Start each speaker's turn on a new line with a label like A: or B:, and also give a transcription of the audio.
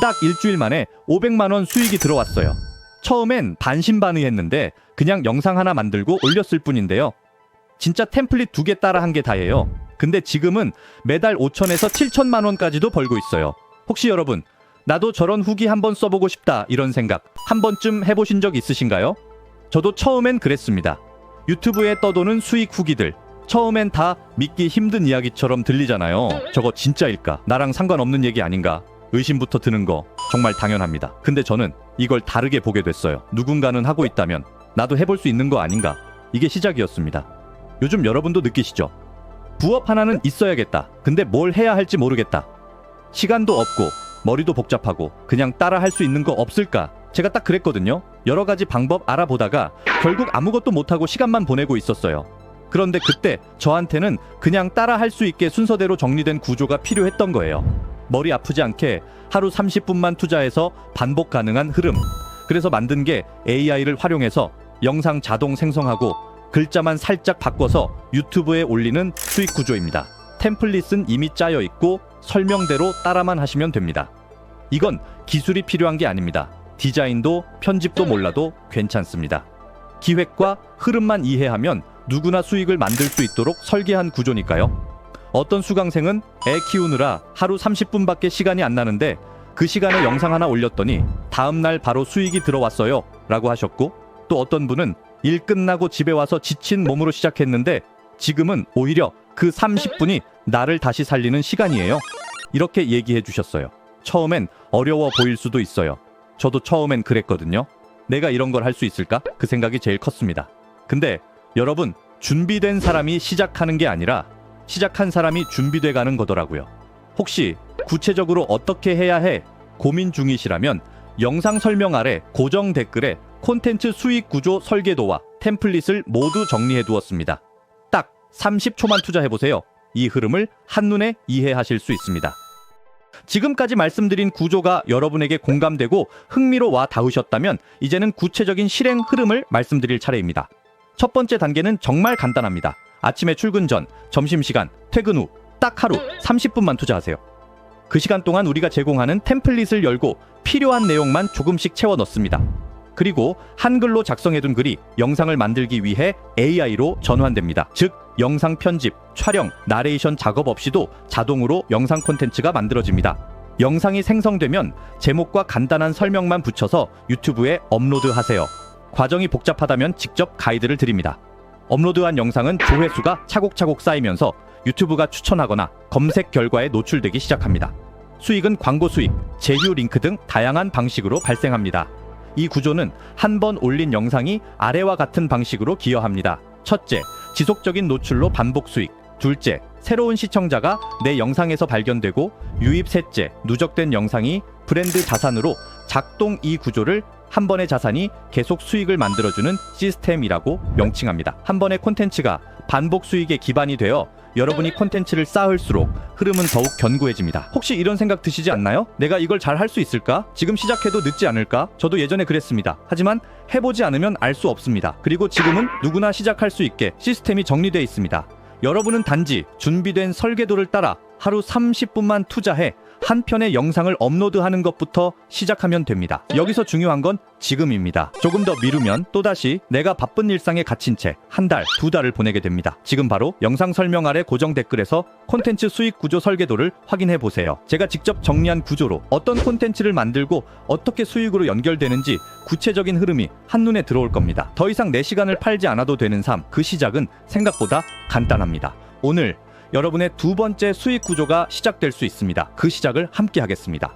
A: 딱 일주일 만에 500만 원 수익이 들어왔어요. 처음엔 반신반의했는데 그냥 영상 하나 만들고 올렸을 뿐인데요. 진짜 템플릿 두 개 따라 한 게 다예요. 근데 지금은 매달 5천에서 7천만 원까지도 벌고 있어요. 혹시 여러분 나도 저런 후기 한번 써보고 싶다 이런 생각 한 번쯤 해보신 적 있으신가요? 저도 처음엔 그랬습니다. 유튜브에 떠도는 수익 후기들 처음엔 다 믿기 힘든 이야기처럼 들리잖아요. 저거 진짜일까? 나랑 상관없는 얘기 아닌가? 의심부터 드는 거 정말 당연합니다. 근데 저는 이걸 다르게 보게 됐어요. 누군가는 하고 있다면 나도 해볼 수 있는 거 아닌가? 이게 시작이었습니다. 요즘 여러분도 느끼시죠? 부업 하나는 있어야겠다. 근데 뭘 해야 할지 모르겠다. 시간도 없고 머리도 복잡하고 그냥 따라 할 수 있는 거 없을까? 제가 딱 그랬거든요. 여러 가지 방법 알아보다가 결국 아무것도 못하고 시간만 보내고 있었어요. 그런데 그때 저한테는 그냥 따라 할 수 있게 순서대로 정리된 구조가 필요했던 거예요. 머리 아프지 않게 하루 30분만 투자해서 반복 가능한 흐름. 그래서 만든 게 AI를 활용해서 영상 자동 생성하고 글자만 살짝 바꿔서 유튜브에 올리는 수익 구조입니다. 템플릿은 이미 짜여 있고 설명대로 따라만 하시면 됩니다. 이건 기술이 필요한 게 아닙니다. 디자인도 편집도 몰라도 괜찮습니다. 기획과 흐름만 이해하면 누구나 수익을 만들 수 있도록 설계한 구조니까요. 어떤 수강생은 애 키우느라 하루 30분밖에 시간이 안 나는데 그 시간에 영상 하나 올렸더니 다음날 바로 수익이 들어왔어요. 라고 하셨고 또 어떤 분은 일 끝나고 집에 와서 지친 몸으로 시작했는데 지금은 오히려 그 30분이 나를 다시 살리는 시간이에요. 이렇게 얘기해 주셨어요. 처음엔 어려워 보일 수도 있어요. 저도 처음엔 그랬거든요. 내가 이런 걸 할 수 있을까? 그 생각이 제일 컸습니다. 근데 여러분, 준비된 사람이 시작하는 게 아니라 시작한 사람이 준비돼 가는 거더라고요. 혹시 구체적으로 어떻게 해야 해? 고민 중이시라면 영상 설명 아래 고정 댓글에 콘텐츠 수익 구조 설계도와 템플릿을 모두 정리해 두었습니다. 딱 30초만 투자해 보세요. 이 흐름을 한눈에 이해하실 수 있습니다. 지금까지 말씀드린 구조가 여러분에게 공감되고 흥미로 와 닿으셨다면 이제는 구체적인 실행 흐름을 말씀드릴 차례입니다. 첫 번째 단계는 정말 간단합니다. 아침에 출근 전, 점심시간, 퇴근 후 딱 하루 30분만 투자하세요. 그 시간 동안 우리가 제공하는 템플릿을 열고 필요한 내용만 조금씩 채워 넣습니다. 그리고 한글로 작성해둔 글이 영상을 만들기 위해 AI로 전환됩니다. 즉, 영상 편집, 촬영, 나레이션 작업 없이도 자동으로 영상 콘텐츠가 만들어집니다. 영상이 생성되면 제목과 간단한 설명만 붙여서 유튜브에 업로드하세요. 과정이 복잡하다면 직접 가이드를 드립니다. 업로드한 영상은 조회수가 차곡차곡 쌓이면서 유튜브가 추천하거나 검색 결과에 노출되기 시작합니다. 수익은 광고 수익, 제휴 링크 등 다양한 방식으로 발생합니다. 이 구조는 한 번 올린 영상이 아래와 같은 방식으로 기여합니다. 첫째, 지속적인 노출로 반복 수익. 둘째, 새로운 시청자가 내 영상에서 발견되고 유입 셋째, 누적된 영상이 브랜드 자산으로 작동 이 구조를 한 번의 자산이 계속 수익을 만들어주는 시스템이라고 명칭합니다. 한 번의 콘텐츠가 반복 수익의 기반이 되어 여러분이 콘텐츠를 쌓을수록 흐름은 더욱 견고해집니다. 혹시 이런 생각 드시지 않나요? 내가 이걸 잘 할 수 있을까? 지금 시작해도 늦지 않을까? 저도 예전에 그랬습니다. 하지만 해보지 않으면 알 수 없습니다. 그리고 지금은 누구나 시작할 수 있게 시스템이 정리되어 있습니다. 여러분은 단지 준비된 설계도를 따라 하루 30분만 투자해 한 편의 영상을 업로드하는 것부터 시작하면 됩니다. 여기서 중요한 건 지금입니다. 조금 더 미루면 또다시 내가 바쁜 일상에 갇힌 채 한 달, 두 달을 보내게 됩니다. 지금 바로 영상 설명 아래 고정 댓글에서 콘텐츠 수익 구조 설계도를 확인해 보세요. 제가 직접 정리한 구조로 어떤 콘텐츠를 만들고 어떻게 수익으로 연결되는지 구체적인 흐름이 한눈에 들어올 겁니다. 더 이상 내 시간을 팔지 않아도 되는 삶, 그 시작은 생각보다 간단합니다. 오늘 여러분의 두 번째 수익 구조가 시작될 수 있습니다. 그 시작을 함께 하겠습니다.